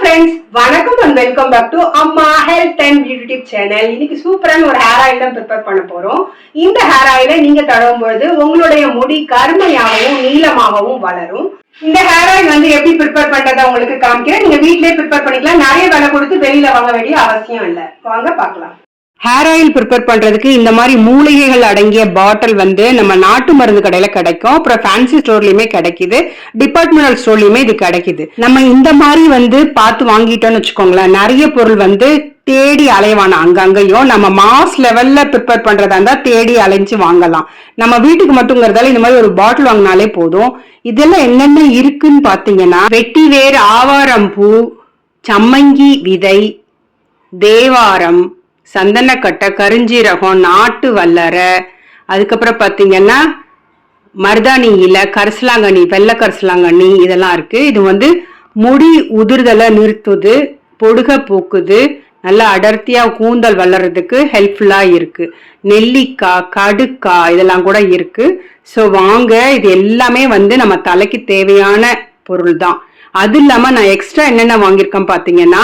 Friends வணக்கம் and welcome back to Amma health and YouTube channel இன்னைக்கு சூப்பரான ஒரு ஹேர் ஆயில் தான் ப்ரிப்பேர் பண்ண போறோம். இந்த ஹேர் ஆயிலை நீங்க தடவும் பொழுது உங்களுடைய முடி கருமையாகவும் நீளமாகவும் வளரும். இந்த ஹேர் ஆயில் வந்து எப்படி ப்ரிப்பேர் பண்றதை உங்களுக்கு காமிக்கிறேன். நீங்க வீட்லயே ப்ரிப்பேர் பண்ணிக்கலாம். நிறைய விலை கொடுத்து வெளியில வாங்க வேண்டிய அவசியம் இல்லை. வாங்க பார்க்கலாம். ஹேர் ஆயில் ப்ரிப்பேர் பண்றதுக்கு இந்த மாதிரி மூலிகைகள் அடங்கிய பாட்டில் வந்து நம்ம நாட்டு மருந்து கடையில கிடைக்கும். அப்புறம் ஃபேன்சி ஸ்டோர்லயுமே கிடைக்குது. டிபார்ட்மெண்டல் ஸ்டோர்லயுமே இது கிடைக்குது. நம்ம இந்த மாதிரி வந்து பார்த்து வாங்கிட்டோம்னு வச்சுக்கோங்களேன். நிறைய பொருள் வந்து தேடி அலைவான அங்கங்கேயும் நம்ம மாஸ் லெவல்ல ப்ரிப்பேர் பண்றதா இருந்தா தேடி அலைஞ்சு வாங்கலாம். நம்ம வீட்டுக்கு மட்டுங்கிறதால இந்த மாதிரி ஒரு பாட்டில் வாங்கினாலே போதும். இதெல்லாம் என்னென்ன இருக்குன்னு பாத்தீங்கன்னா வெட்டிவேர் ஆவாரம் பூ சம்மங்கி விதை தேவாரம் சந்தனக்கட்டை கருஞ்சீரகம் நாட்டு வல்லரை. அதுக்கப்புறம் பார்த்தீங்கன்னா மருதாணி இலை கரிசலாங்கண்ணி வெள்ளை கரிசலாங்கண்ணி இதெல்லாம் இருக்குது இது வந்து முடி உதிர்தலை நிறுத்துது பொடுக போக்குது நல்லா அடர்த்தியாக கூந்தல் வளர்றதுக்கு ஹெல்ப்ஃபுல்லாக இருக்குது நெல்லிக்காய் கடுக்காய் இதெல்லாம் கூட இருக்குது ஸோ வாங்க இது எல்லாமே வந்து நம்ம தலைக்கு தேவையான பொருள் தான் அது இல்லாமல் நான் எக்ஸ்ட்ரா என்னென்ன வாங்கியிருக்கேன் பார்த்தீங்கன்னா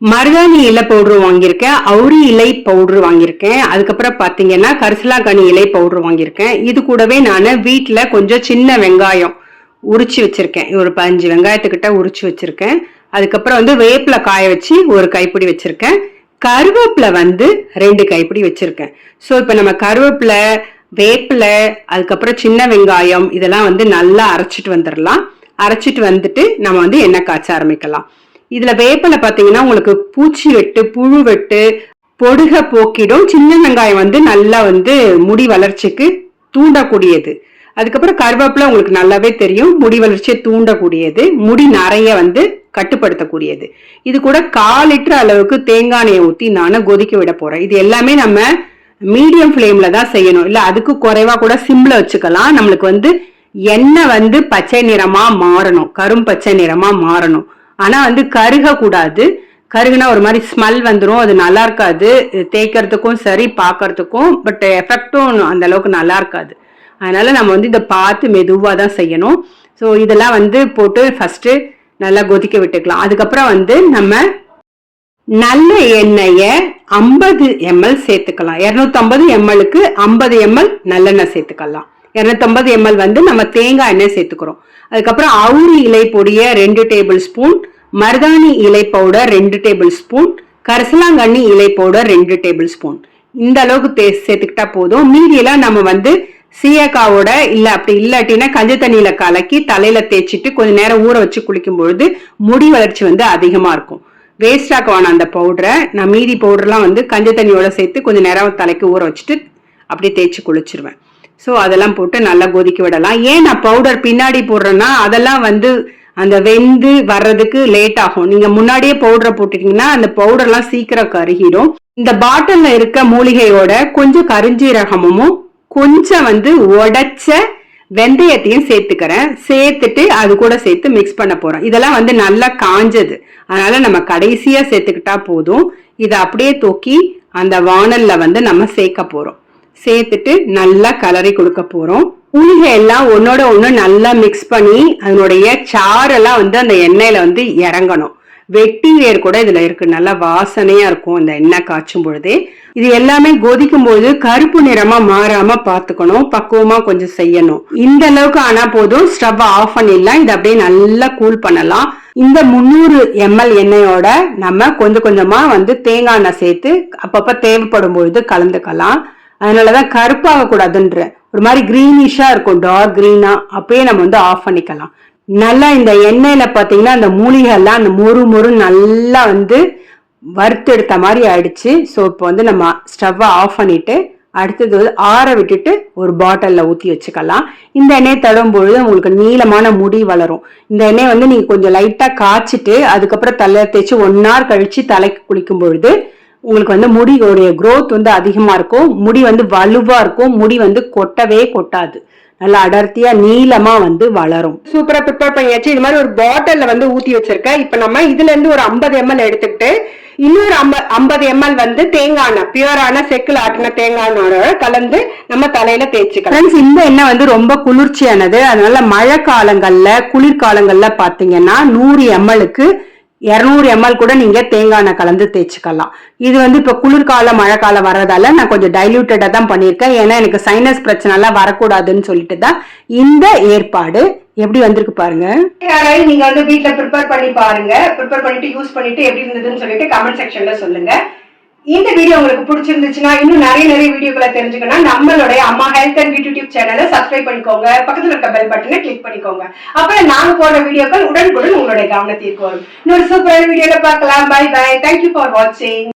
மருதாணி இலை பவுடர் வாங்கியிருக்கேன் அவுரி இலை பவுடர் வாங்கியிருக்கேன். அதுக்கப்புறம் பார்த்தீங்கன்னா கரிசலாக்கனி இலை பவுடர் வாங்கியிருக்கேன். இது கூடவே நான் வீட்டில் கொஞ்சம் சின்ன வெங்காயம் உரிச்சு வச்சிருக்கேன். ஒரு பதினஞ்சு வெங்காயத்துக்கிட்ட உரிச்சு வச்சிருக்கேன். அதுக்கப்புறம் வந்து வேப்பில காய வச்சு ஒரு கைப்பிடி வச்சிருக்கேன். கருவேப்பிலை வந்து ரெண்டு கைப்பிடி வச்சிருக்கேன். ஸோ இப்போ நம்ம கருவேப்பிலை வேப்பிலை அதுக்கப்புறம் சின்ன வெங்காயம் இதெல்லாம் வந்து நல்லா அரைச்சிட்டு வந்துடலாம் அரைச்சிட்டு வந்துட்டு நம்ம வந்து எண்ணெய் காய்ச்ச ஆரம்பிக்கலாம். இதுல வேப்பில பாத்தீங்கன்னா உங்களுக்கு பூச்சி வெட்டு புழு வெட்டு பொடுக போக்கிடும் சின்ன வெங்காயம் வந்து நல்லா வந்து முடி வளர்ச்சிக்கு தூண்டக்கூடியது. அதுக்கப்புறம் கருவேப்பிலை உங்களுக்கு நல்லாவே தெரியும் முடி வளர்ச்சியை தூண்டக்கூடியது முடி நிறைய வந்து கட்டுப்படுத்தக்கூடியது. இது கூட கால் லிட்டர் அளவுக்கு தேங்காய் எண்ணெயை ஊற்றி நான் கொதிக்க விட போகிறேன் இது எல்லாமே நம்ம மீடியம் ஃப்ளேமில் தான் செய்யணும். இல்லை அதுக்கு குறைவாக கூட சிம்ல வச்சுக்கலாம். நம்மளுக்கு வந்து எண்ணெய் வந்து பச்சை நிறமாக மாறணும். கரும் பச்சை நிறமாக மாறணும். ஆனா வந்து கருக கூடாது. கருகுனா ஒரு மாதிரி ஸ்மெல் வந்துடும் அது நல்லா இருக்காது. தேய்க்கிறதுக்கும் சரி பார்க்கறதுக்கும் பட் எஃபெக்டும் அந்த அளவுக்கு நல்லா இருக்காது. அதனால நம்ம வந்து இதை பார்த்து மெதுவாக தான் செய்யணும். ஸோ இதெல்லாம் வந்து போட்டு ஃபர்ஸ்ட் நல்லா கொதிக்க விட்டுக்கலாம். அதுக்கப்புறம் வந்து நம்ம நல்ல எண்ணெயை ஐம்பது எம்எல் சேர்த்துக்கலாம். இரநூத்தம்பது எம்எல்க்கு ஐம்பது எம்எல் நல்லெண்ணெய் சேர்த்துக்கலாம். இரநூத்தம்பது எம்எல் வந்து நம்ம தேங்காய் எண்ணெய் சேர்த்துக்கிறோம். அதுக்கப்புறம் அவுரி இலை பொடியை ரெண்டு டேபிள் ஸ்பூன் மருதாணி இலை பவுடர் ரெண்டு டேபிள் ஸ்பூன் கரிசலாங்கண்ணி இலை பவுடர் ரெண்டு டேபிள் ஸ்பூன் இந்த அளவுக்கு தே சேர்த்துக்கிட்டா போதும். மீதியெல்லாம் நம்ம வந்து சீயக்காவோட இல்லை அப்படி இல்லாட்டினா கஞ்ச தண்ணியில கலக்கி தலையில தேய்ச்சிட்டு கொஞ்ச நேரம் ஊற வச்சு குளிக்கும் பொழுது முடி வளர்ச்சி வந்து அதிகமாக இருக்கும். வேஸ்ட் ஆக்க வேணாம் அந்த பவுடரை நான் மீதி பவுடர்லாம் வந்து கஞ்ச தண்ணியோட சேர்த்து கொஞ்சம் நேரம் தலைக்கு ஊற வச்சுட்டு அப்படியே தேய்ச்சி குளிச்சிருவேன். ஸோ அதெல்லாம் போட்டு நல்லா கொதிக்க விடலாம். ஏன் நான் பவுடர் பின்னாடி போடுறேன்னா அதெல்லாம் வந்து அந்த வெந்து வர்றதுக்கு லேட் ஆகும். நீங்கள் முன்னாடியே பவுடரை போட்டுட்டீங்கன்னா அந்த பவுடர்லாம் சீக்கிரம் கருகிடும். இந்த பாட்டிலில் இருக்க மூலிகையோட கொஞ்சம் கருஞ்சீரகமும் கொஞ்சம் வந்து உடைச்ச வெந்தயத்தையும் சேர்த்துக்கிறேன். சேர்த்துட்டு அது கூட சேர்த்து மிக்ஸ் பண்ண போறோம் இதெல்லாம் வந்து நல்லா காஞ்சது. அதனால நம்ம கடைசியா சேர்த்துக்கிட்டா போதும். இதை அப்படியே தூக்கி அந்த வானல்ல வந்து நம்ம சேர்க்க போறோம். சேர்த்துட்டு நல்லா கலரி கொடுக்க போறோம். மூலிகை எல்லாம் ஒன்னோட ஒன்று நல்லா மிக்ஸ் பண்ணி அதனுடைய சாரெல்லாம் வந்து அந்த எண்ணெயில வந்து இறங்கணும். வெட்டி வேர் கூட இதுல இருக்கு. நல்லா வாசனையா இருக்கும் இந்த எண்ணெய் காய்ச்சும் பொழுதே. இது எல்லாமே கொதிக்கும் போது கருப்பு நிறமா மாறாம பாத்துக்கணும் பக்குவமா கொஞ்சம் செய்யணும். இந்த அளவுக்கு ஆனா போதும். ஸ்டவ் ஆஃப் பண்ணிடலாம். இதை அப்படியே நல்லா கூல் பண்ணலாம். இந்த முந்நூறு எம்எல் எண்ணெயோட நம்ம கொஞ்சம் கொஞ்சமா வந்து தேங்காய் எண்ணெய் சேர்த்து அப்பப்ப தேவைப்படும் பொழுது கலந்துக்கலாம். அதனாலதான் கருப்பாக கூடாதுன்ற ஒரு மாதிரி கிரீனிஷா இருக்கும் டார்க் கிரீனா அப்பயே நம்ம வந்து ஆஃப் பண்ணிக்கலாம். நல்லா இந்த எண்ணெயில பாத்தீங்கன்னா அந்த மூலிகை எல்லாம் அந்த மொறு மொறு நல்லா வந்து வறுத்தெடுத்த மாதிரி ஆயிடுச்சு ஸோ இப்போ வந்து நம்ம ஸ்டவ்வை ஆஃப் பண்ணிட்டு அடுத்தது வந்து ஆற விட்டுட்டு ஒரு பாட்டிலில் ஊற்றி வச்சுக்கலாம். இந்த எண்ணெய் தடும் பொழுது உங்களுக்கு நீளமான முடி வளரும். இந்த எண்ணெய் வந்து நீங்கள் கொஞ்சம் லைட்டாக காய்ச்சிட்டு அதுக்கப்புறம் தலை தேய்ச்சி ஒன் ஹவர் கழித்து தலைக்கு குளிக்கும் பொழுது உங்களுக்கு வந்து முடியோடைய growth வந்து அதிகமா இருக்கும். முடி வந்து வலுவா இருக்கும். முடி வந்து கொட்டவே கொட்டாது. நல்லா அடர்த்தியா நீளமா வந்து வளரும். சூப்பரா ப்ரிப்பேர் பண்ணியாச்சு. இது மாதிரி ஒரு பாட்டில்ல வந்து ஊத்தி வச்சிருக்கேன். இப்ப நம்ம இதுல இருந்து ஒரு ஐம்பது எம்எல் எடுத்துக்கிட்டு இன்னொரு ஐம்பது எம்எல் வந்து தேங்காய் பியூரான செக்கில் ஆட்டின தேங்காய் கலந்து நம்ம தலையில தேய்ச்சிக்கலாம். இந்த எண்ணெய் வந்து ரொம்ப குளிர்ச்சியானது. அதனால மழை காலங்கள்ல குளிர்காலங்கள்ல பாத்தீங்கன்னா நூறு எம்எல்க்கு இரநூறு எம்எல் கூட நீங்க தேங்காய் எண்ணெய் கலந்து தேய்ச்சிக்கலாம். இது வந்து இப்போ குளிர்காலம் மழை காலம் வர்றதால நான் கொஞ்சம் டைல்யூட்டடாக தான் பண்ணியிருக்கேன். ஏன்னா எனக்கு சைனஸ் பிரச்சனைலாம் வரக்கூடாதுன்னு சொல்லிட்டு தான் இந்த ஏற்பாடு எப்படி வந்திருக்கு பாருங்க. யாராவது நீங்க வந்து வீட்டில் ப்ரிப்பேர் பண்ணி பாருங்க. ப்ரிப்பேர் பண்ணிட்டு யூஸ் பண்ணிட்டு எப்படி இருந்ததுன்னு சொல்லிட்டு கமெண்ட் செக்ஷன்ல சொல்லுங்க. இந்த வீடியோ உங்களுக்கு பிடிச்சிருந்துச்சுன்னா இன்னும் நிறைய நிறைய வீடியோக்களை தெரிஞ்சுக்கணும் நம்மளுடைய அம்மா ஹெல்த் அண்ட் யூடியூப் சேனலை சப்ஸ்கிரைப் பண்ணிக்கோங்க. பக்கத்துல இருக்க பெல் பட்டனை கிளிக் பண்ணிக்கோங்க. அப்புறம் நாங்க போடுற வீடியோக்கள் உடனுக்குடன் உங்களுடைய கவனத்திற்கு வரும். இன்னொரு சூப்பரான வீடியோல பார்க்கலாம். பை பை தேங்க்யூ ஃபார் வாட்சிங்